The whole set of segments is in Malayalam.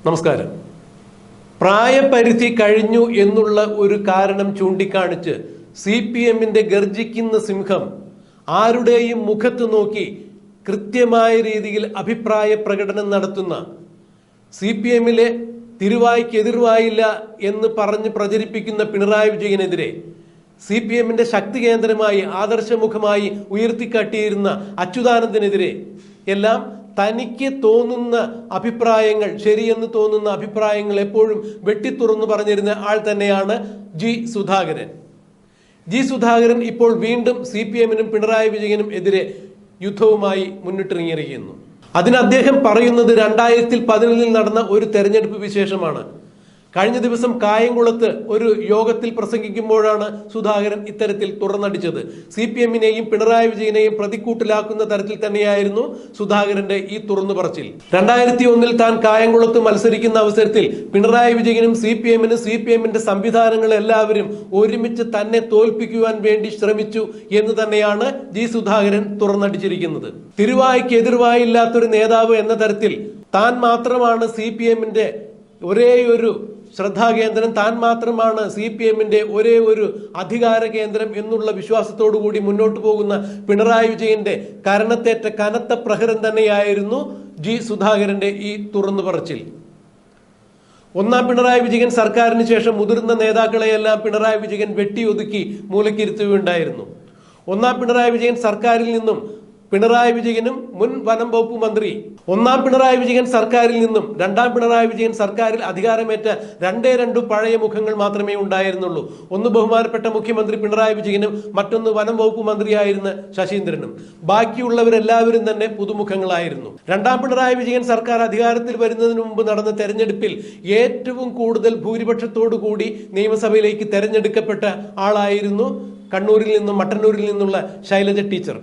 നമസ്കാരം. പ്രായപരിധി കഴിഞ്ഞു എന്നുള്ള ഒരു കാരണം ചൂണ്ടിക്കാണിച്ച് സി പി എമ്മിന്റെ ഗർജിക്കുന്ന സിംഹം ആരുടെയും മുഖത്ത് നോക്കി കൃത്യമായ രീതിയിൽ അഭിപ്രായ പ്രകടനം നടത്തുന്ന സി പി എമ്മിലെ തിരുവായ്ക്ക് എതിർവായില്ല എന്ന് പറഞ്ഞ് പ്രചരിപ്പിക്കുന്ന പിണറായി വിജയനെതിരെ സി പി എമ്മിന്റെ ശക്തി കേന്ദ്രമായി ആദർശമുഖമായി ഉയർത്തിക്കാട്ടിയിരുന്ന അച്യുതാനന്ദനെതിരെ എല്ലാം തനിക്ക് തോന്നുന്ന അഭിപ്രായങ്ങൾ ശരിയെന്ന് തോന്നുന്ന അഭിപ്രായങ്ങൾ എപ്പോഴും വെട്ടിത്തുറന്നു പറഞ്ഞിരുന്ന ആൾ തന്നെയാണ് ജി സുധാകരൻ. ജി സുധാകരൻ ഇപ്പോൾ വീണ്ടും സി പി എമ്മിനും പിണറായി വിജയനും എതിരെ യുദ്ധവുമായി മുന്നിട്ടിറങ്ങിയിരിക്കുന്നു. അതിന് അദ്ദേഹം പറയുന്നത് രണ്ടായിരത്തി പതിനൊന്നിൽ നടന്ന ഒരു തെരഞ്ഞെടുപ്പ് വിശേഷമാണ്. കഴിഞ്ഞ ദിവസം കായംകുളത്ത് ഒരു യോഗത്തിൽ പ്രസംഗിക്കുമ്പോഴാണ് സുധാകരൻ ഇത്തരത്തിൽ തുറന്നടിച്ചത്. സി പി എമ്മിനെയും പിണറായി വിജയനെയും പ്രതിക്കൂട്ടിലാക്കുന്ന തരത്തിൽ തന്നെയായിരുന്നു സുധാകരന്റെ ഈ തുറന്നു പറച്ചിൽ. രണ്ടായിരത്തി ഒന്നിൽ താൻ കായംകുളത്ത് മത്സരിക്കുന്ന അവസരത്തിൽ പിണറായി വിജയനും സി പി എമ്മിനും സി പി എമ്മിന്റെ സംവിധാനങ്ങൾ എല്ലാവരും ഒരുമിച്ച് തന്നെ തോൽപ്പിക്കുവാൻ വേണ്ടി ശ്രമിച്ചു എന്ന് തന്നെയാണ് ജി സുധാകരൻ തുറന്നടിച്ചിരിക്കുന്നത്. തിരുവായ്ക്ക് എതിർവായില്ലാത്തൊരു നേതാവ് എന്ന തരത്തിൽ താൻ മാത്രമാണ് സി പി എമ്മിന്റെ ഒരേയൊരു ശ്രദ്ധാകേന്ദ്രം താൻ മാത്രമാണ് സി പി എമ്മിന്റെ ഒരേ ഒരു അധികാര കേന്ദ്രം എന്നുള്ള വിശ്വാസത്തോടു കൂടി മുന്നോട്ട് പോകുന്ന പിണറായി വിജയന്റെ കരണത്തേറ്റ കനത്ത പ്രഹരം തന്നെയായിരുന്നു ജി സുധാകരന്റെ ഈ തുറന്നു പറച്ചിൽ. ഒന്നാം പിണറായി വിജയൻ സർക്കാരിന് ശേഷം മുതിർന്ന നേതാക്കളെയെല്ലാം പിണറായി വിജയൻ വെട്ടിയൊതുക്കി മൂലക്കിരുത്തുകയുണ്ടായിരുന്നു. ഒന്നാം പിണറായി വിജയൻ സർക്കാരിൽ നിന്നും പിണറായി വിജയനും മുൻ വനം വകുപ്പ് മന്ത്രി. ഒന്നാം പിണറായി വിജയൻ സർക്കാരിൽ നിന്നും രണ്ടാം പിണറായി വിജയൻ സർക്കാരിൽ അധികാരമേറ്റ രണ്ടേ രണ്ടു പഴയ മുഖങ്ങൾ മാത്രമേ ഉണ്ടായിരുന്നുള്ളൂ. ഒന്ന് ബഹുമാനപ്പെട്ട മുഖ്യമന്ത്രി പിണറായി വിജയനും മറ്റൊന്ന് വനം വകുപ്പ് മന്ത്രിയായിരുന്ന ശശീന്ദ്രനും. ബാക്കിയുള്ളവരെല്ലാവരും തന്നെ പുതുമുഖങ്ങളായിരുന്നു. രണ്ടാം പിണറായി വിജയൻ സർക്കാർ അധികാരത്തിൽ വരുന്നതിന് മുമ്പ് നടന്ന തെരഞ്ഞെടുപ്പിൽ ഏറ്റവും കൂടുതൽ ഭൂരിപക്ഷത്തോടു കൂടി നിയമസഭയിലേക്ക് തെരഞ്ഞെടുക്കപ്പെട്ട ആളായിരുന്നു കണ്ണൂരിൽ നിന്നും മട്ടന്നൂരിൽ നിന്നുള്ള ശൈലജ ടീച്ചർ.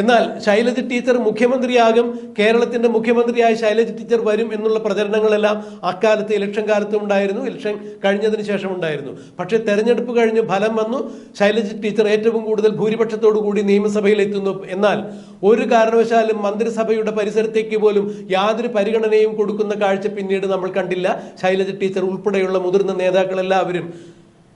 എന്നാൽ ശൈലജ ടീച്ചർ മുഖ്യമന്ത്രിയാകും കേരളത്തിന്റെ മുഖ്യമന്ത്രിയായ ശൈലജ ടീച്ചർ വരും എന്നുള്ള പ്രചരണങ്ങളെല്ലാം അക്കാലത്ത് ഇലക്ഷൻ കാലത്തും ഉണ്ടായിരുന്നു ഇലക്ഷൻ കഴിഞ്ഞതിന് ശേഷം ഉണ്ടായിരുന്നു. പക്ഷേ തെരഞ്ഞെടുപ്പ് കഴിഞ്ഞ് ഫലം വന്നു. ശൈലജ ടീച്ചർ ഏറ്റവും കൂടുതൽ ഭൂരിപക്ഷത്തോടു കൂടി നിയമസഭയിൽ എത്തുന്നു എന്നാൽ ഒരു കാരണവശാലും മന്ത്രിസഭയുടെ പരിസരത്തേക്ക് പോലും യാതൊരു പരിഗണനയും കൊടുക്കുന്ന കാഴ്ച പിന്നീട് നമ്മൾ കണ്ടില്ല. ശൈലജ ടീച്ചർ ഉൾപ്പെടെയുള്ള മുതിർന്ന നേതാക്കളെല്ലാവരും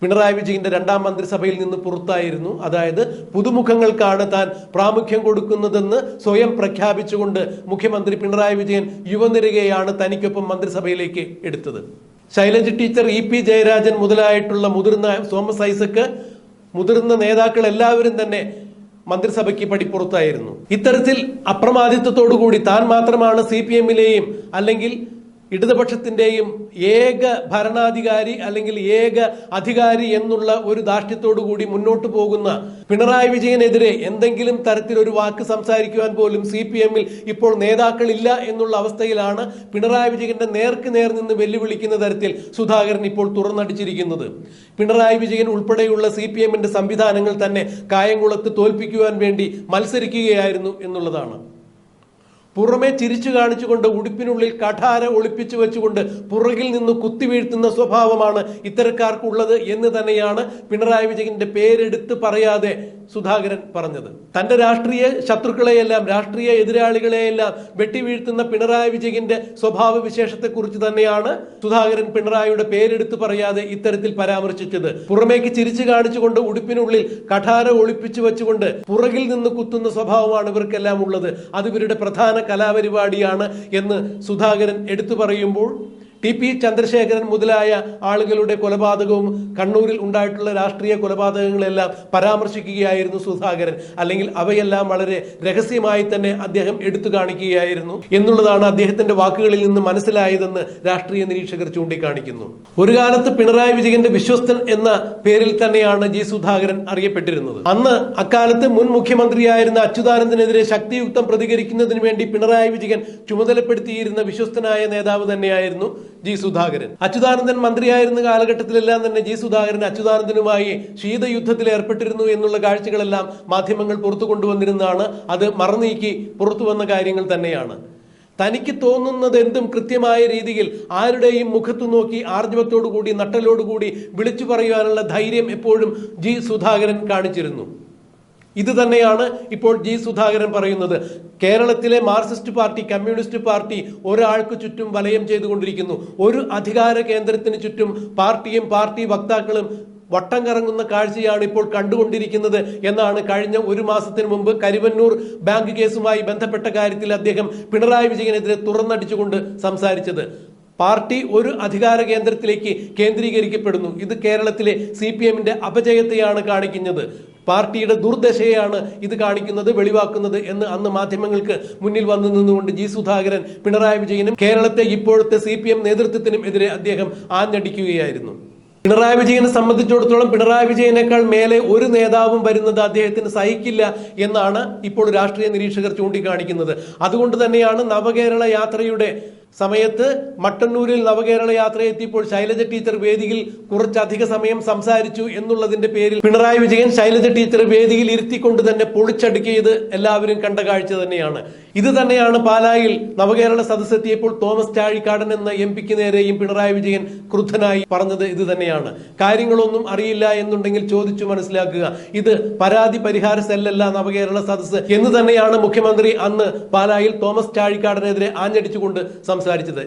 പിണറായി വിജയന്റെ രണ്ടാം മന്ത്രിസഭയിൽ നിന്ന് പുറത്തായിരുന്നു. അതായത് പുതുമുഖങ്ങൾക്കാണ് താൻ പ്രാമുഖ്യം കൊടുക്കുന്നതെന്ന് സ്വയം പ്രഖ്യാപിച്ചുകൊണ്ട് മുഖ്യമന്ത്രി പിണറായി വിജയൻ യുവനിരകയാണ് തനിക്കൊപ്പം മന്ത്രിസഭയിലേക്ക് എടുത്തത്. Shailaja teacher E P Jayarajan മുതലായിട്ടുള്ള മുതിർന്ന തോമസ് ഐസക്ക് മുതിർന്ന നേതാക്കൾ എല്ലാവരും തന്നെ മന്ത്രിസഭയ്ക്ക് പടിപ്പുറത്തായിരുന്നു. ഇത്തരത്തിൽ അപ്രമാദിത്വത്തോടു കൂടി താൻ മാത്രമാണ് സി പി എമ്മിലെയും അല്ലെങ്കിൽ ഇടതുപക്ഷത്തിന്റെയും ഏക ഭരണാധികാരി അല്ലെങ്കിൽ ഏക അധികാരി എന്നുള്ള ഒരു ധാർഷ്ട്യത്തോടു കൂടി മുന്നോട്ട് പോകുന്ന പിണറായി വിജയനെതിരെ എന്തെങ്കിലും തരത്തിലൊരു വാക്ക് സംസാരിക്കുവാൻ പോലും സി പി എമ്മിൽ ഇപ്പോൾ നേതാക്കളില്ല എന്നുള്ള അവസ്ഥയിലാണ് പിണറായി വിജയന്റെ നേർക്ക് നേർ നിന്ന് വെല്ലുവിളിക്കുന്ന തരത്തിൽ സുധാകരൻ ഇപ്പോൾ തുറന്നടിച്ചിരിക്കുന്നത്. പിണറായി വിജയൻ ഉൾപ്പെടെയുള്ള സി പി എമ്മിന്റെ സംവിധാനങ്ങൾ തന്നെ കായംകുളത്ത് തോൽപ്പിക്കുവാൻ വേണ്ടി മത്സരിക്കുകയായിരുന്നു എന്നുള്ളതാണ്. പുറമെ ചിരിച്ചു കാണിച്ചുകൊണ്ട് ഉടുപ്പിനുള്ളിൽ കഠാര ഒളിപ്പിച്ചു വെച്ചുകൊണ്ട് പുറകിൽ നിന്ന് കുത്തിവീഴ്ത്തുന്ന സ്വഭാവമാണ് ഇത്തരക്കാർക്കുള്ളത് എന്ന് തന്നെയാണ് പിണറായി വിജയന്റെ പേരെടുത്ത് പറയാതെ സുധാകരൻ പറഞ്ഞത്. തന്റെ രാഷ്ട്രീയ ശത്രുക്കളെയെല്ലാം രാഷ്ട്രീയ എതിരാളികളെയെല്ലാം വെട്ടിവീഴ്ത്തുന്ന പിണറായി വിജയന്റെ സ്വഭാവ വിശേഷത്തെക്കുറിച്ച് തന്നെയാണ് സുധാകരൻ പിണറായിയുടെ പേരെടുത്ത് പറയാതെ ഇത്തരത്തിൽ പരാമർശിച്ചത്. പുറമേക്ക് ചിരിച്ചു കാണിച്ചുകൊണ്ട് ഉടുപ്പിനുള്ളിൽ കഠാര ഒളിപ്പിച്ചു വെച്ചുകൊണ്ട് പുറകിൽ നിന്ന് കുത്തുന്ന സ്വഭാവമാണ് ഇവർക്കെല്ലാം ഉള്ളത്. അത് ഇവരുടെ പ്രധാന കലാപരിപാടിയാണ് എന്ന് സുധാകരൻ എടുത്തു പറയുമ്പോൾ ടി പി ചന്ദ്രശേഖരൻ മുതലായ ആളുകളുടെ കൊലപാതകവും കണ്ണൂരിൽ ഉണ്ടായിട്ടുള്ള രാഷ്ട്രീയ കൊലപാതകങ്ങളെല്ലാം പരാമർശിക്കുകയായിരുന്നു സുധാകരൻ. അല്ലെങ്കിൽ അവയെല്ലാം വളരെ രഹസ്യമായി തന്നെ അദ്ദേഹം എടുത്തു കാണിക്കുകയായിരുന്നു എന്നുള്ളതാണ് അദ്ദേഹത്തിന്റെ വാക്കുകളിൽ നിന്ന് മനസ്സിലായതെന്ന് രാഷ്ട്രീയ നിരീക്ഷകർ ചൂണ്ടിക്കാണിക്കുന്നു. ഒരു കാലത്ത് പിണറായി വിജയന്റെ വിശ്വസ്തൻ എന്ന പേരിൽ തന്നെയാണ് ജി സുധാകരൻ അറിയപ്പെട്ടിരുന്നത്. അന്ന് അക്കാലത്ത് മുൻ മുഖ്യമന്ത്രിയായിരുന്ന അച്യുതാനന്ദനെതിരെ ശക്തിയുക്തം പ്രതികരിക്കുന്നതിന് വേണ്ടി പിണറായി വിജയൻ ചുമതലപ്പെടുത്തിയിരുന്ന വിശ്വസ്തനായ നേതാവ് തന്നെയായിരുന്നു. ജി സുധാകരൻ. അച്യുതാനന്ദൻ മന്ത്രിയായിരുന്ന കാലഘട്ടത്തിലെല്ലാം തന്നെ ജി സുധാകരൻ അച്യുതാനന്ദനുമായി ശീതയുദ്ധത്തിൽ ഏർപ്പെട്ടിരുന്നു എന്നുള്ള കാഴ്ചകളെല്ലാം മാധ്യമങ്ങൾ പുറത്തു കൊണ്ടുവന്നിരുന്നതാണ്. അത് മറന്നീക്കി പുറത്തു വന്ന കാര്യങ്ങൾ തന്നെയാണ്. തനിക്ക് തോന്നുന്നത് എന്തും കൃത്യമായ രീതിയിൽ ആരുടെയും മുഖത്തു നോക്കി ആർജവത്തോടുകൂടി നട്ടലോടുകൂടി വിളിച്ചു പറയുവാനുള്ള ധൈര്യം എപ്പോഴും ജി സുധാകരൻ കാണിച്ചിരുന്നു. ഇത് തന്നെയാണ് ഇപ്പോൾ ജി സുധാകരൻ പറയുന്നത്. കേരളത്തിലെ മാർക്സിസ്റ്റ് പാർട്ടി കമ്മ്യൂണിസ്റ്റ് പാർട്ടി ഒരാൾക്ക് ചുറ്റും വലയം ചെയ്തുകൊണ്ടിരിക്കുന്നു. ഒരു അധികാര കേന്ദ്രത്തിന് ചുറ്റും പാർട്ടിയും പാർട്ടി വക്താക്കളും വട്ടം കറങ്ങുന്ന കാഴ്ചയാണ് ഇപ്പോൾ കണ്ടുകൊണ്ടിരിക്കുന്നത് എന്നാണ് കഴിഞ്ഞ ഒരു മാസത്തിന് മുമ്പ് കരിവന്നൂർ ബാങ്ക് കേസുമായി ബന്ധപ്പെട്ട കാര്യത്തിൽ അദ്ദേഹം പിണറായി വിജയനെതിരെ തുറന്നടിച്ചുകൊണ്ട് സംസാരിച്ചത്. പാർട്ടി ഒരു അധികാര കേന്ദ്രത്തിലേക്ക് കേന്ദ്രീകരിക്കപ്പെടുന്നു. ഇത് കേരളത്തിലെ സി പി എമ്മിന്റെ അപജയത്തെയാണ് കാണിക്കുന്നത്. പാർട്ടിയുടെ ദുർദശയാണ് ഇത് കാണിക്കുന്നത് വെളിവാക്കുന്നത് എന്ന് അന്ന് മാധ്യമങ്ങൾക്ക് മുന്നിൽ വന്നു നിന്നുകൊണ്ട് ജി സുധാകരൻ പിണറായി വിജയനും കേരളത്തെ ഇപ്പോഴത്തെ സി പി എം നേതൃത്വത്തിനും എതിരെ അദ്ദേഹം ആഞ്ഞടിക്കുകയായിരുന്നു. പിണറായി വിജയനെ സംബന്ധിച്ചിടത്തോളം പിണറായി വിജയനേക്കാൾ മേലെ ഒരു നേതാവും വരുന്നത് അദ്ദേഹത്തിന് സഹിക്കില്ല എന്നാണ് ഇപ്പോൾ രാഷ്ട്രീയ നിരീക്ഷകർ ചൂണ്ടിക്കാണിക്കുന്നത്. അതുകൊണ്ട് തന്നെയാണ് നവകേരള യാത്രയുടെ സമയത്ത് മട്ടന്നൂരിൽ നവകേരള യാത്ര എത്തിയപ്പോൾ ശൈലജ ടീച്ചർ വേദിയിൽ കുറച്ചധിക സമയം സംസാരിച്ചു എന്നുള്ളതിന്റെ പേരിൽ പിണറായി വിജയൻ ശൈലജ ടീച്ചർ വേദിയിൽ ഇരുത്തിക്കൊണ്ട് തന്നെ പൊളിച്ചടുക്കിയത് എല്ലാവരും കണ്ട കാഴ്ച തന്നെയാണ്. ഇത് തന്നെയാണ് പാലായിൽ നവകേരള സദസ്സെത്തിയപ്പോൾ തോമസ് ചാഴിക്കാടൻ എന്ന എം പിക്ക് നേരെയും പിണറായി വിജയൻ ക്രുദ്ധനായി പറഞ്ഞത് ഇത് തന്നെയാണ്. കാര്യങ്ങളൊന്നും അറിയില്ല എന്നുണ്ടെങ്കിൽ ചോദിച്ചു മനസ്സിലാക്കുക. ഇത് പരാതി പരിഹാര സെല്ലല്ല നവകേരള സദസ്സ് എന്ന് തന്നെയാണ് മുഖ്യമന്ത്രി അന്ന് പാലായിൽ തോമസ് ചാഴിക്കാടനെതിരെ ആഞ്ഞടിച്ചുകൊണ്ട് സംസാരിച്ചത്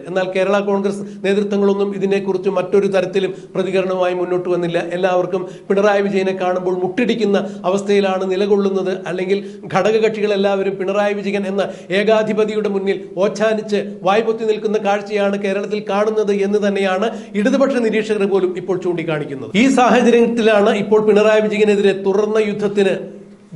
എന്നാൽ കേരള കോൺഗ്രസ് നേതൃത്വങ്ങളൊന്നും ഇതിനെക്കുറിച്ച് മറ്റൊരു തരത്തിലും പ്രതികരണവുമായി മുന്നോട്ട് വന്നില്ല. എല്ലാവർക്കും പിണറായി വിജയനെ കാണുമ്പോൾ മുട്ടിടിക്കുന്ന അവസ്ഥയിലാണ് നിലകൊള്ളുന്നത്. അല്ലെങ്കിൽ ഘടകകക്ഷികൾ എല്ലാവരും പിണറായി വിജയൻ എന്ന ഏകാധിപതിയുടെ മുന്നിൽ ഓച്ചാനിച്ച് വായ്പൊത്തി നിൽക്കുന്ന കാഴ്ചയാണ് കേരളത്തിൽ കാണുന്നത് എന്ന് തന്നെയാണ് ഇടതുപക്ഷ നിരീക്ഷകർ പോലും ഇപ്പോൾ ചൂണ്ടിക്കാണിക്കുന്നത്. ഈ സാഹചര്യത്തിലാണ് ഇപ്പോൾ പിണറായി വിജയനെതിരെ തുറന്ന യുദ്ധത്തിന്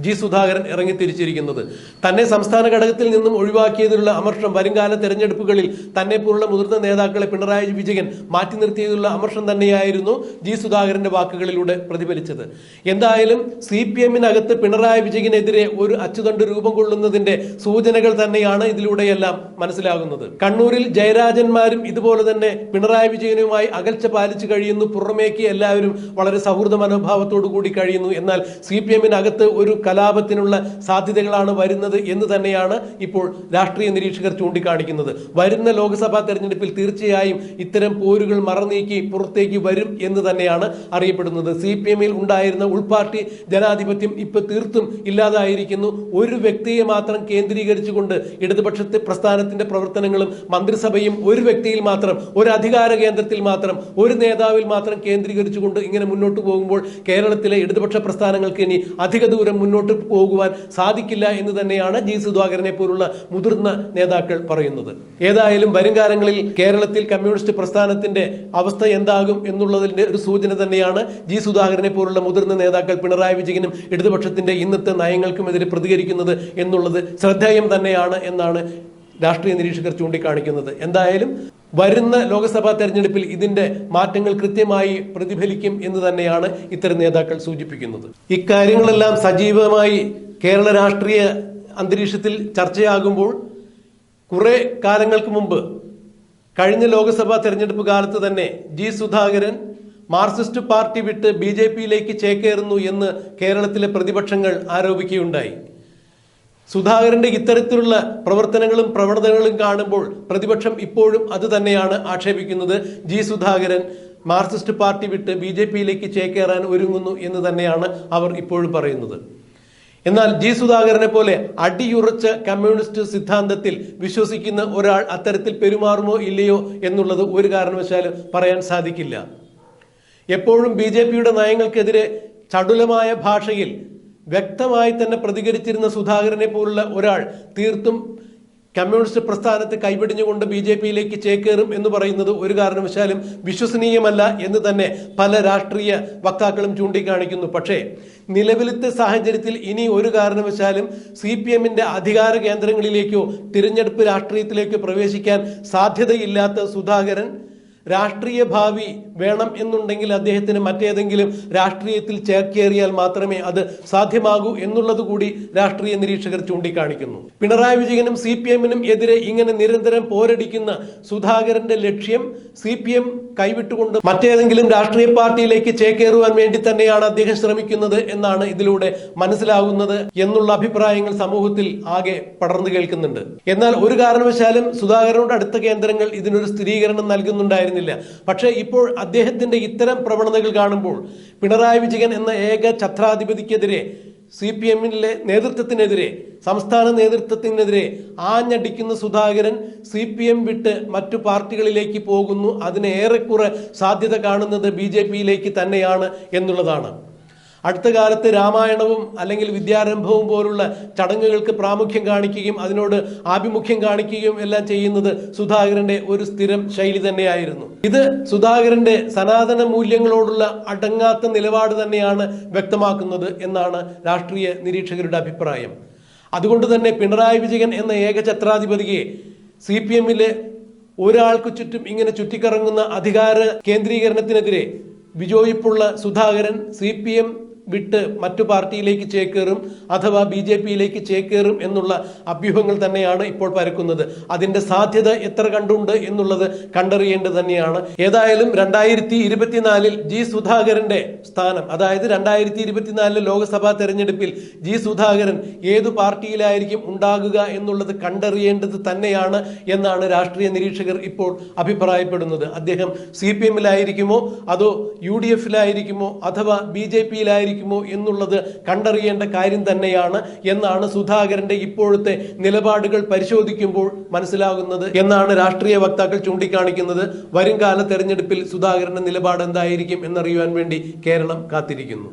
ജി സുധാകരൻ ഇറങ്ങി ഇറങ്ങിത്തിരിച്ചിരിക്കുന്നത് തന്നെ സംസ്ഥാന ഘടകത്തിൽ നിന്നും ഒഴിവാക്കിയതിലുള്ള അമർഷം വരുംകാല തെരഞ്ഞെടുപ്പുകളിൽ തന്നെ പോലുള്ള മുതിർന്ന നേതാക്കളെ പിണറായി വിജയൻ മാറ്റി നിർത്തിയതിലുള്ള അമർഷം തന്നെയായിരുന്നു ജി സുധാകരന്റെ വാക്കുകളിലൂടെ പ്രതിഫലിച്ചത്. എന്തായാലും സി പി എമ്മിനകത്ത് പിണറായി വിജയനെതിരെ ഒരു അച്ചുതണ്ട് രൂപം കൊള്ളുന്നതിന്റെ സൂചനകൾ തന്നെയാണ് ഇതിലൂടെയെല്ലാം മനസ്സിലാകുന്നത്. കണ്ണൂരിൽ ജയരാജന്മാരും ഇതുപോലെ തന്നെ പിണറായി വിജയനുമായി അകൽച്ച പാലിച്ചു കഴിയുന്നു. പുറമേക്ക് എല്ലാവരും വളരെ സൗഹൃദ മനോഭാവത്തോടു കൂടി കഴിയുന്നു. എന്നാൽ സി പി എമ്മിനകത്ത് ഒരു കലാപത്തിനുള്ള സാധ്യതകളാണ് വരുന്നത് എന്ന് തന്നെയാണ് ഇപ്പോൾ രാഷ്ട്രീയ നിരീക്ഷകർ ചൂണ്ടിക്കാണിക്കുന്നത്. വരുന്ന ലോക്സഭാ തെരഞ്ഞെടുപ്പിൽ തീർച്ചയായും ഇത്തരം പോരുകൾ മറന്നീക്കി പുറത്തേക്ക് വരും എന്ന് തന്നെയാണ് അറിയപ്പെടുന്നത്. സി പി എമ്മിൽ ഉണ്ടായിരുന്ന ഉൾപാർട്ടി ജനാധിപത്യം ഇപ്പൊ തീർത്തും ഇല്ലാതായിരിക്കുന്നു. ഒരു വ്യക്തിയെ മാത്രം കേന്ദ്രീകരിച്ചുകൊണ്ട് ഇടതുപക്ഷത്തെ പ്രസ്ഥാനത്തിന്റെ പ്രവർത്തനങ്ങളും മന്ത്രിസഭയും ഒരു വ്യക്തിയിൽ മാത്രം ഒരു അധികാര കേന്ദ്രത്തിൽ മാത്രം ഒരു നേതാവിൽ മാത്രം കേന്ദ്രീകരിച്ചുകൊണ്ട് ഇങ്ങനെ മുന്നോട്ട് പോകുമ്പോൾ കേരളത്തിലെ ഇടതുപക്ഷ പ്രസ്ഥാനങ്ങൾക്ക് ഇനി അധിക ദൂരം മുന്നോട്ട് പോകുവാൻ സാധിക്കില്ല എന്ന് തന്നെയാണ് ജി സുധാകരനെ പോലുള്ള മുതിർന്ന നേതാക്കൾ പറയുന്നത്. ഏതായാലും വരും കാലങ്ങളിൽ കേരളത്തിൽ കമ്മ്യൂണിസ്റ്റ് പ്രസ്ഥാനത്തിന്റെ അവസ്ഥ എന്താകും എന്നുള്ളതിന്റെ ഒരു സൂചന തന്നെയാണ് ജി സുധാകരനെ പോലുള്ള മുതിർന്ന നേതാക്കൾ പിണറായി വിജയനും ഇടതുപക്ഷത്തിന്റെ ഇന്നത്തെ നയങ്ങൾക്കുമെതിരെ പ്രതികരിക്കുന്നത് എന്നുള്ളത് ശ്രദ്ധേയം തന്നെയാണ് എന്നാണ് രാഷ്ട്രീയ നിരീക്ഷകർ ചൂണ്ടിക്കാണിക്കുന്നത്. എന്തായാലും വരുന്ന ലോക്സഭാ തെരഞ്ഞെടുപ്പിൽ ഇതിന്റെ മാറ്റങ്ങൾ കൃത്യമായി പ്രതിഫലിക്കും എന്ന് തന്നെയാണ് ഇത്തരം നേതാക്കൾ സൂചിപ്പിക്കുന്നത്. ഇക്കാര്യങ്ങളെല്ലാം സജീവമായി കേരള രാഷ്ട്രീയ അന്തരീക്ഷത്തിൽ ചർച്ചയാകുമ്പോൾ കുറെ കാലങ്ങൾക്ക് മുമ്പ് കഴിഞ്ഞ ലോക്സഭാ തെരഞ്ഞെടുപ്പ് കാലത്ത് തന്നെ ജി സുധാകരൻ മാർക്സിസ്റ്റ് പാർട്ടി വിട്ട് ബി ജെ പിയിലേക്ക് ചേക്കേറുന്നു എന്ന് കേരളത്തിലെ പ്രതിപക്ഷങ്ങൾ ആരോപിക്കുകയുണ്ടായി. സുധാകരന്റെ ഇത്തരത്തിലുള്ള പ്രവർത്തനങ്ങളും പ്രവണതകളും കാണുമ്പോൾ പ്രതിപക്ഷം ഇപ്പോഴും അത് തന്നെയാണ് ആക്ഷേപിക്കുന്നത്. ജി സുധാകരൻ മാർക്സിസ്റ്റ് പാർട്ടി വിട്ട് ബി ജെ പിയിലേക്ക് ചേക്കേറാൻ ഒരുങ്ങുന്നു എന്ന് തന്നെയാണ് അവർ ഇപ്പോഴും പറയുന്നത്. എന്നാൽ ജി സുധാകരനെ പോലെ അടിയുറച്ച കമ്മ്യൂണിസ്റ്റ് സിദ്ധാന്തത്തിൽ വിശ്വസിക്കുന്ന ഒരാൾ അത്തരത്തിൽ പെരുമാറുമോ ഇല്ലയോ എന്നുള്ളത് ഒരു കാരണവശാലും പറയാൻ സാധിക്കില്ല. എപ്പോഴും ബി ജെ പിയുടെ നയങ്ങൾക്കെതിരെ ചടുലമായ ഭാഷയിൽ വ്യക്തമായി തന്നെ പ്രതികരിച്ചിരുന്ന സുധാകരനെ പോലുള്ള ഒരാൾ തീർത്തും കമ്മ്യൂണിസ്റ്റ് പ്രസ്ഥാനത്തെ കൈപിടിഞ്ഞുകൊണ്ട് ബി ജെ പിയിലേക്ക് ചേക്കേറും എന്ന് പറയുന്നത് ഒരു കാരണവശാലും വിശ്വസനീയമല്ല എന്ന് തന്നെ പല രാഷ്ട്രീയ വക്താക്കളും ചൂണ്ടിക്കാണിക്കുന്നു. പക്ഷേ നിലവിലത്തെ സാഹചര്യത്തിൽ ഇനി ഒരു കാരണവശാലും സി പി എമ്മിന്റെ അധികാര കേന്ദ്രങ്ങളിലേക്കോ തിരഞ്ഞെടുപ്പ് രാഷ്ട്രീയത്തിലേക്കോ പ്രവേശിക്കാൻ സാധ്യതയില്ലാത്ത സുധാകരൻ രാഷ്ട്രീയ ഭാവി വേണം എന്നുണ്ടെങ്കിൽ അദ്ദേഹത്തിന് മറ്റേതെങ്കിലും രാഷ്ട്രീയത്തിൽ ചേക്കേറിയാൽ മാത്രമേ അത് സാധ്യമാകൂ എന്നുള്ളത് കൂടി രാഷ്ട്രീയ നിരീക്ഷകർ ചൂണ്ടിക്കാണിക്കുന്നു. പിണറായി വിജയനും സി പി എമ്മിനും എതിരെ ഇങ്ങനെ നിരന്തരം പോരടിക്കുന്ന സുധാകരന്റെ ലക്ഷ്യം സി പി എം കൈവിട്ടുകൊണ്ട് മറ്റേതെങ്കിലും രാഷ്ട്രീയ പാർട്ടിയിലേക്ക് ചേക്കേറുവാൻ വേണ്ടി തന്നെയാണ് അദ്ദേഹം ശ്രമിക്കുന്നത് എന്നാണ് ഇതിലൂടെ മനസ്സിലാകുന്നത് എന്നുള്ള അഭിപ്രായങ്ങൾ സമൂഹത്തിൽ ആകെ പടർന്നു കേൾക്കുന്നുണ്ട്. എന്നാൽ ഒരു കാരണവശാലും സുധാകരനോട് അടുത്ത കേന്ദ്രങ്ങൾ ഇതിനൊരു സ്ഥിരീകരണം നൽകുന്നുണ്ടായിരുന്നില്ല പക്ഷേ ഇപ്പോൾ അദ്ദേഹത്തിന്റെ ഇത്തരം പ്രവണതകൾ കാണുമ്പോൾ പിണറായി വിജയൻ എന്ന ഏക ഛത്രാധിപതിക്കെതിരെ സി പി എമ്മിലെ നേതൃത്വത്തിനെതിരെ സംസ്ഥാന നേതൃത്വത്തിനെതിരെ ആഞ്ഞടിക്കുന്ന സുധാകരൻ സി പി എം വിട്ട് മറ്റു പാർട്ടികളിലേക്ക് പോകുന്നു. അതിന് ഏറെക്കുറെ സാധ്യത കാണുന്നത് ബി ജെ പിയിലേക്ക് തന്നെയാണ് എന്നുള്ളതാണ്. അടുത്ത കാലത്ത് രാമായണവും അല്ലെങ്കിൽ വിദ്യാരംഭവും പോലുള്ള ചടങ്ങുകൾക്ക് പ്രാമുഖ്യം കാണിക്കുകയും അതിനോട് ആഭിമുഖ്യം കാണിക്കുകയും എല്ലാം ചെയ്യുന്നത് സുധാകരന്റെ ഒരു സ്ഥിരം ശൈലി തന്നെയായിരുന്നു. ഇത് സുധാകരന്റെ സനാതന മൂല്യങ്ങളോടുള്ള അടങ്ങാത്ത നിലപാട് തന്നെയാണ് വ്യക്തമാക്കുന്നത് എന്നാണ് രാഷ്ട്രീയ നിരീക്ഷകരുടെ അഭിപ്രായം. അതുകൊണ്ട് തന്നെ പിണറായി വിജയൻ എന്ന ഏകഛത്രാധിപതിയെ സി പി എമ്മിലെ ഒരാൾക്ക് ചുറ്റും ഇങ്ങനെ ചുറ്റിക്കറങ്ങുന്ന അധികാര കേന്ദ്രീകരണത്തിനെതിരെ വിജയിപ്പുള്ള സുധാകരൻ സി പി എം വിട്ട് മറ്റു പാർട്ടിയിലേക്ക് ചേക്കേറും അഥവാ ബി ജെ പിയിലേക്ക് ചേക്കേറും എന്നുള്ള അഭ്യൂഹങ്ങൾ തന്നെയാണ് ഇപ്പോൾ പരക്കുന്നത്. അതിന്റെ സാധ്യത എത്ര കണ്ടുണ്ട് എന്നുള്ളത് കണ്ടറിയേണ്ടത് തന്നെയാണ്. ഏതായാലും രണ്ടായിരത്തി ഇരുപത്തിനാലിൽ ജി സുധാകരന്റെ സ്ഥാനം അതായത് രണ്ടായിരത്തി ഇരുപത്തിനാലിലെ ലോക്സഭാ തെരഞ്ഞെടുപ്പിൽ ജി സുധാകരൻ ഏതു പാർട്ടിയിലായിരിക്കും ഉണ്ടാകുക എന്നുള്ളത് കണ്ടറിയേണ്ടത് തന്നെയാണ് എന്നാണ് രാഷ്ട്രീയ നിരീക്ഷകർ ഇപ്പോൾ അഭിപ്രായപ്പെടുന്നത്. അദ്ദേഹം സി പി എമ്മിലായിരിക്കുമോ അതോ യു ഡി എഫിലായിരിക്കുമോ അഥവാ ബി ജെ പിയിലായിരിക്കുമോ എന്നുള്ളത് കണ്ടറിയേണ്ട കാര്യം തന്നെയാണ് എന്നാണ് സുധാകരന്റെ ഇപ്പോഴത്തെ നിലപാടുകൾ പരിശോധിക്കുമ്പോൾ മനസ്സിലാകുന്നത് എന്നാണ് രാഷ്ട്രീയ വക്താക്കൾ ചൂണ്ടിക്കാണിക്കുന്നത്. വരും കാല തെരഞ്ഞെടുപ്പിൽ സുധാകരന്റെ നിലപാട് എന്തായിരിക്കും എന്നറിയുവാൻ വേണ്ടി കേരളം കാത്തിരിക്കുന്നു.